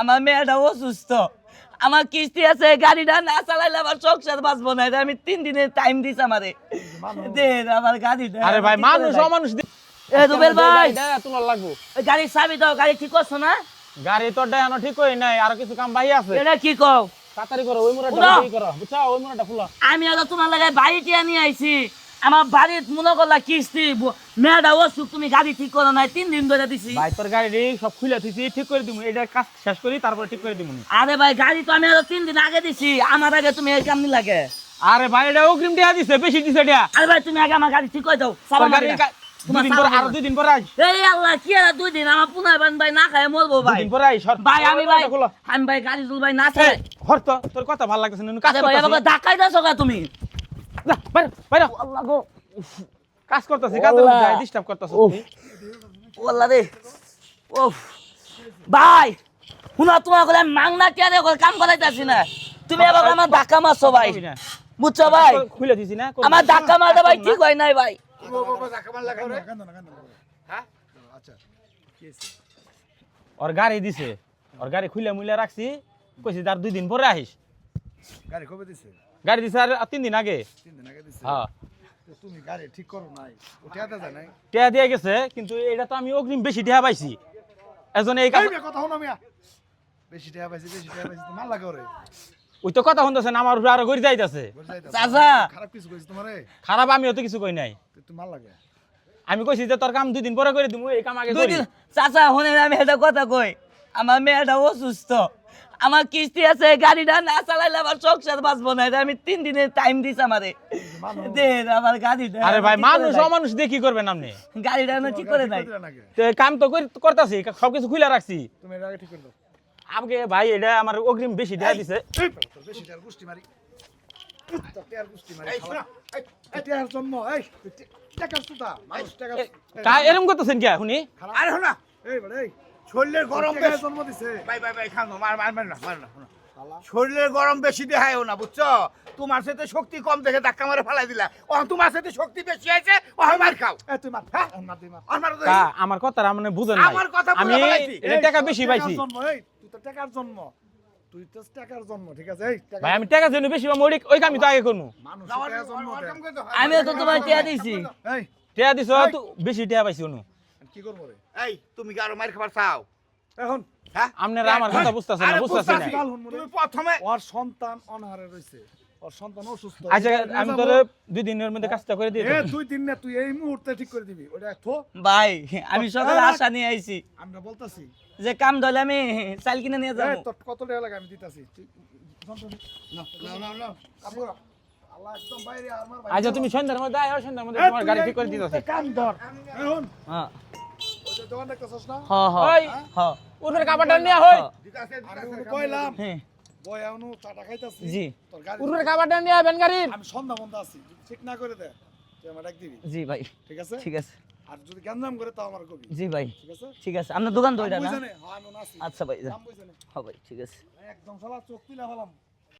আমার মেয়েটা অসুস্থ। আমার কিস্তি আছে গাড়িটা না চালাইলে আমার সংসার বাঁচবো না। এটা আমি তিন দিনের টাইম দিস আমারে। দেন আমার গাড়িটা। আরে ভাই মানুষ অমানুষ এ রুবেল ভাই। তোমার লাগবো। ওই চাবি দাও গাড়ি ঠিক করছ না? গাড়ি তোর ডায়ানো ঠিক করি নাই আরও কিছু কাম আছে। এটা কি কও? তাড়াতাড়ি করো ওই মুরাটা করো বুঝছ? ওই মুরাটা ফুলো আমি তোমার লাগে বাড়ি টিয়া নিয়ে আইছি। আমার বাড়ির মনে করলা কিস্তি মেয়েটা অসুখ তুমি গাড়ি ঠিক করো নাই তিন দিন ধরে দিছি। ভাই তোর গাড়ি সব খুলে থুইছি ঠিক করে দিমু এটা কাজ শেষ করি তারপরে ঠিক করে দিমু আরে ভাই গাড়ি তো আমি আরও তিন দিন আগে দিছি আমার আগে তুমি এই কামনি লাগে আরে ভাই এটা অগ্রিম দেয়া দিছে বেশি দিছে এটা। আরে ভাই তুমি আগে আমার গাড়ি ঠিক করে দাও পর আরও দুই দিন পরে আস এই আল্লাহ কি আর দুই দিন? আমার পুনর বান ভাই না খায় মরবো ভাই দুদিন পরে আই ভাই আমি ভাই আমি ভাই গাড়ি চুল ভাই না চালাই হর তো তোর কথা ভালো লাগতেছে না কাজ ভাই আমাকে করতেছি দাও তুমি। যা, বাইরে বাইরে। আল্লাহ গো। কাজ করতেছি কাজের। মধ্যে ডিস্টার্ব। আল্লাহ রে। ওফ ভাই শুনা তোমার করে মাংনা কেন কাম করাইতাছি না। তুমি এবার আমার ধাক্কা মারছো ভাই। বুঝছ ভাই? খুলে দিছি না আমার ধাক্কা মারতে ভাই ঠিক হয় নাই ভাই। ওর গাড়ি দিছে। ওর গাড়ি খুলে মুলে রাখছি। কইছি তার দুই দিন পরে আহিস। গাড়ি কবে দিছে? গাড়ি দিছে আর তিন দিন আগে। তিন দিন আগে দিছে? হ্যাঁ। তুমি গাড়ি ঠিক করো নাই উঠিয়াতে যায় নাই। টেয়া দিয়ে গেছে কিন্তু এটা তো আমি অগ্রিম বেশি টেহা পাইছি। এজন এই কথা হনো মিয়া। বেশি টাকা পাইছি বেশি টাকা পাইছি তো মাল লাগে ওরে। ওই তো কথা শুনতেছে আমার উপরে আরও গড়ি যাইতেছে। চাচা। খারাপ কিছু কইছি তোমারে খারাপ আমিও তো কিছু কই নাই। তো মাল লাগে। আমি কইছি যে তোর কাম দুই দিন পরে করে দিমু এই কাম আগে দুই দিন চাচা শুনে আমি একটা কথা কই। আমার মেয়েটা অসুস্থ। আমার কিস্তি আছে গাড়িটা না চালাইলে আমার সংসার বাঁচবো না। এটা আমি তিন দিনের টাইম দিস আমারে। দেন আমার গাড়িটা আরে ভাই মানুষ। অমানুষ দিয়ে কি করবেন আপনি? গাড়িটা আমি ঠিক করে নাই তো কাম তো করি- করতাছি সবকিছু খুলে রাখছি। তুমি আগে ঠিক করে দাও আমাকে ভাই এটা আমার অগ্রিম বেশি দেয়া দিছে। বেশি টাকার গুষ্টি মারি। এরকম করতেছেন কে শুনি আরে শোনা এই শরীরের গরম বেশি জন্ম দিছে? ভাই ভাই ভাই খানো মার মার মার না মার না শরীরের গরম বেশি দেখায়ও না বুঝছ? তোমার সাথে শক্তি কম দেখে ধাক্কা মারে ফেলাই দিলা। ও তোমার সাথে শক্তি বেশি আছে ও মার খাও। এই তুই মার হ্যাঁ? মার তুই মার। আর মারো তো কা দেখি। আমার কথা মানে বুঝেন নাই। আমার কথা আমি। এটা এই, টাকা বেশি পাইছি। তুই তো টাকার জন্ম। তুই তো টাকার জন্ম ঠিক আছে? ভাই আমি টাকা জন্য বেশি পাবো ওই- ওই কামই তো আগে করব। আমি তো তোমার টিয়া দিছি। এই টাকা দিছ বেশি টাকা পাইছি অনু কি করব রে? এই তুমি কি আরও মার খাবার চাও? এখন? হ্যাঁ? আপনারা আমার কথা বুঝতেছেন না আরে না। তুমি প্রথমে ওর সন্তান অনাহারে ওর সন্তান অসুস্থ। আচ্ছা আমি যাব। দুই দিনের মধ্যে কাজটা করে দিয়ে এ দেব। তুই দিন না তুই এই মুহূর্তে ঠিক করে দিবি। ওটা থো। ভাই আমি সকালে আশা নিয়ে আইছি। আমরা বলতাছি। যে কাম ধরলে আমি চাল কিনে নিয়ে যাব। তোর কত টাকা লাগে আমি দিতাছি? না না না না কাম আচ্ছা তুমি সন্ধ্যার মধ্যে আয় সন্ধ্যার মধ্যে তোমার গাড়ি ঠিক করে ধর। হ্যাঁ। দিতে আছে কাম কইলাম। হ্যাঁ। বই এখনও চাটা খাইতাছি। জি। তোর গাড়ি উর্ফের কাপড়টা নিয়ে আইবেন গাড়ির আমি সন্ধ্যা বন্ধ আছি যদি ঠিক না করে দে তুই আমার ডাক দিবি। জি ভাই। ঠিক আছে? ঠিক আছে। আর যদি গ্যাঞ্জাম করে তাও আমার কবি। জি ভাই। ঠিক আছে? ঠিক আছে। আপনার দোকান তো না? হ্যাঁ আচ্ছা ভাই হ্যাঁ ভাই ঠিক আছে। একদম শালা চোখ তুলে ফেলাম।